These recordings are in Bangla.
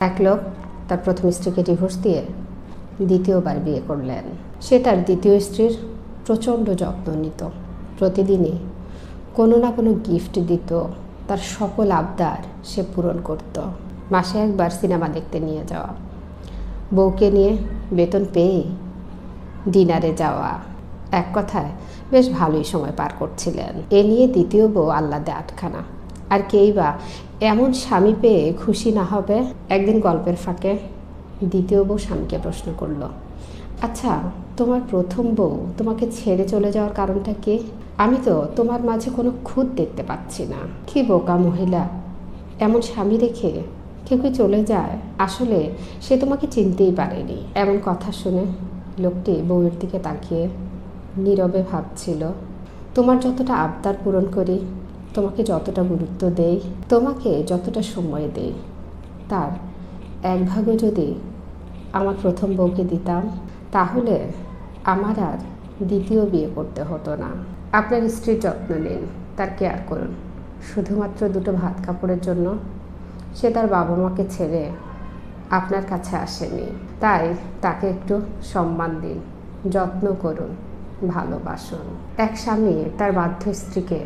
এক লোক তার প্রথম স্ত্রীকে ডিভোর্স দিয়ে দ্বিতীয়বার বিয়ে করলেন। সে তার দ্বিতীয় স্ত্রীর প্রচণ্ড যত্ন নিত। প্রতিদিনই কোনো না কোনো গিফট দিত। তার সকল আবদার সে পূরণ করত। মাসে একবার সিনেমা দেখতে নিয়ে যাওয়া। বউকে নিয়ে বেতন পেয়ে ডিনারে যাওয়া। এক কথায় বেশ ভালোই সময় পার করছিলেন। এ নিয়ে দ্বিতীয় বউ আহ্লাদে আটখানা। আর কেই বা এমন স্বামী পেয়ে খুশি না হবে? একদিন গল্পের ফাঁকে দ্বিতীয় বউ স্বামীকে প্রশ্ন করল আচ্ছা তোমার প্রথম বউ তোমাকে ছেড়ে চলে যাওয়ার কারণটা কি? আমি তো তোমার মাঝে কোনো খুঁত দেখতে পাচ্ছি না। কি বোকা মহিলা। এমন স্বামী রেখে কেউ কি চলে যায়? আসলে সে তোমাকে চিনতেই পারেনি। এমন কথা শুনে লোকটি বউয়ের দিকে তাকিয়ে নীরবে ভাবছিল, তোমার যতটা আবদার পূরণ করি তোমাকে যতটা গুরুত্ব দেই, তোমাকে যতটা সময় দেই, তার এক ভাগও যদি আমার প্রথম বউকে দিতাম, তাহলে আমার আর দ্বিতীয় বিয়ে করতে হতো না। আপনার স্ত্রীর যত্ন নিন, তার কেয়ার করুন। শুধুমাত্র দুটো ভাত কাপড়ের জন্য সে তার বাবা মাকে ছেড়ে আপনার কাছে আসেনি। তাই তাকে একটু সম্মান দিন, যত্ন করুন, ভালোবাসুন। এক স্বামী তার বাধ্য স্ত্রীকে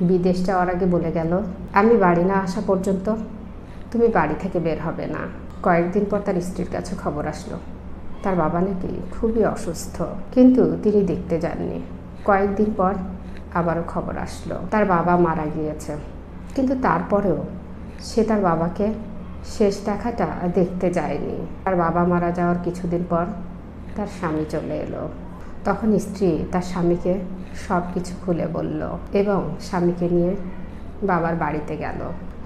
বিদেশ যাওয়ার আগে বলে গেল, আমি বাড়ি না আসা পর্যন্ত তুমি বাড়ি থেকে বের হবে না। কয়েকদিন পর তার স্ত্রীর কাছে খবর আসলো। তার বাবা নাকি খুবই অসুস্থ, কিন্তু তিনি দেখতে যাননি। কয়েকদিন পর আবারও খবর আসলো, তার বাবা মারা গিয়েছে। কিন্তু তারপরেও সে তার বাবাকে শেষ দেখাটা দেখতে যায়নি। তার বাবা মারা যাওয়ার কিছুদিন পর তার স্বামী চলে এলো। তখন স্ত্রী তার স্বামীকে সব কিছু খুলে বলল এবং স্বামীকে নিয়ে বাবার বাড়িতে গেল।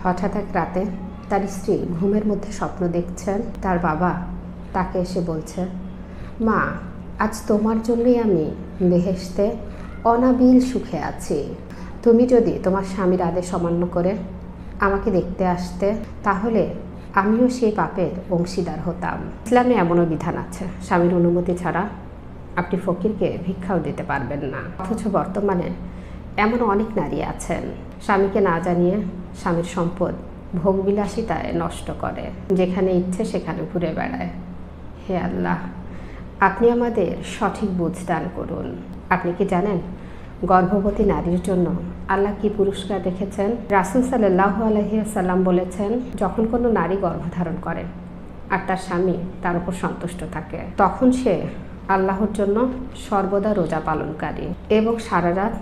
হঠাৎ এক রাতে তার স্ত্রী ঘুমের মধ্যে স্বপ্ন দেখছেন তার বাবা তাকে এসে বলছে, মা, আজ তোমার জন্যই আমি বেহেশতে অনাবিল সুখে আছি। তুমি যদি তোমার স্বামীর আদেশ অমান্য করে আমাকে দেখতে আসতে, তাহলে আমিও সেই পাপের অংশীদার হতাম। ইসলামে এমনও বিধান আছে। স্বামীর অনুমতি ছাড়া আপনি ফকিরকে ভিক্ষাও দিতে পারবেন না। অথচ বর্তমানে এমন অনেক নারী আছেন, স্বামীকে না জানিয়ে স্বামীর সম্পদ ভোগবিলাসিতায় নষ্ট করে, যেখানে ইচ্ছে সেখানে ঘুরে বেড়ায়। হে আল্লাহ, আপনি আমাদের সঠিক বুঝ দান করুন। আপনি কি জানেন গর্ভবতী নারীর জন্য আল্লাহ কি পুরস্কার রেখেছেন? রাসুল সাল্লাহ আলহিসাল্লাম বলেছেন, যখন কোনো নারী গর্ভধারণ করে আর তার স্বামী তার উপর সন্তুষ্ট থাকে, তখন সে আল্লাহর জন্য সর্বদা রোজা পালনকারী এবং সারা রাত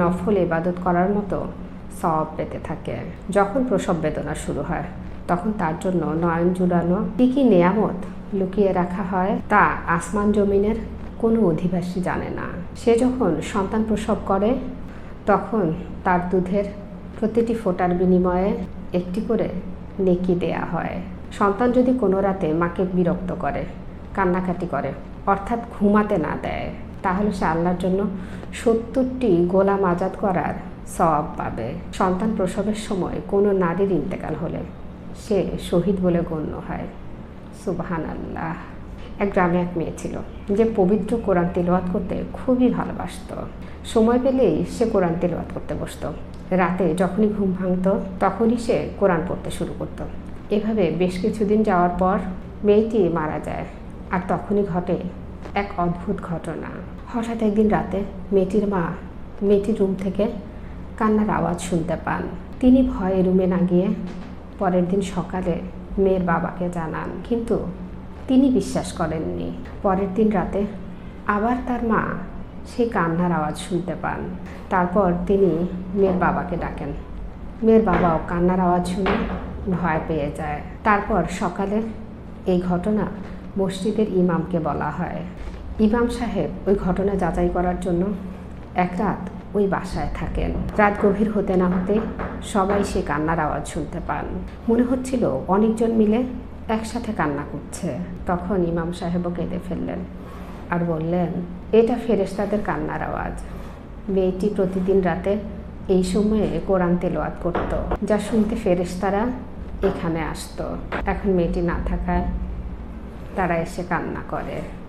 নফল ইবাদত করার মতো সব পেতে থাকে। যখন প্রসব বেদনা শুরু হয়, তখন তার জন্য নয়ন জুড়ানো কী কী নেয়ামত লুকিয়ে রাখা হয় তা আসমান জমিনের কোনো অধিবাসী জানে না। সে যখন সন্তান প্রসব করে, তখন তার দুধের প্রতিটি ফোটার বিনিময়ে একটি করে নেকি দেয়া হয়। সন্তান যদি কোনো রাতে মাকে বিরক্ত করে, কান্নাকাটি করে অর্থাৎ ঘুমাতে না দেয়, তাহলে সে আল্লাহর জন্য সত্তরটি গোলাম আজাদ করার সব পাবে। সন্তান প্রসবের সময় কোনো নারীর ইন্তেকাল হলে সে শহীদ বলে গণ্য হয়। সুবাহান আল্লাহ এক গ্রামে এক মেয়ে ছিল, যে পবিত্র কোরআন তেলাওয়াত করতে খুবই ভালোবাসত। সময় পেলেই সে কোরআন তেলাওয়াত করতে বসত। রাতে যখনই ঘুম ভাঙত, তখনই সে কোরআন পড়তে শুরু করত। এভাবে বেশ কিছুদিন যাওয়ার পর মেয়েটি মারা যায়। আর তখনই ঘটে এক অদ্ভুত ঘটনা। হঠাৎ একদিন রাতে মেয়েটির মা, মেয়েটির রুম থেকে কান্নার আওয়াজ শুনতে পান। তিনি ভয়ে রুমে না গিয়ে পরের দিন সকালে মেয়ের বাবাকে জানান, কিন্তু তিনি বিশ্বাস করেননি। পরের দিন রাতে আবার তার মা সেই কান্নার আওয়াজ শুনতে পান। তারপর তিনি মেয়ের বাবাকে ডাকেন। মেয়ের বাবাও কান্নার আওয়াজ শুনে ভয় পেয়ে যায়। তারপর সকালে এই ঘটনা মসজিদের ইমামকে বলা হয়। ইমাম সাহেব ওই ঘটনা যাচাই করার জন্য এক রাত ওই বাসায় থাকেন। রাত গভীর হতে না হতে সবাই সে কান্নার আওয়াজ শুনতে পান। মনে হচ্ছিল অনেকজন মিলে একসাথে কান্না করছে। তখন ইমাম সাহেবও কেঁদে ফেললেন আর বললেন, এটা ফেরেশতাদের কান্নার আওয়াজ। মেয়েটি প্রতিদিন রাতে এই সময়ে কোরআন তেলোয়াত করত, যা শুনতে ফেরেশতারা এখানে আসতো। এখন মেয়েটি না থাকায় তারা এসে কান্না করে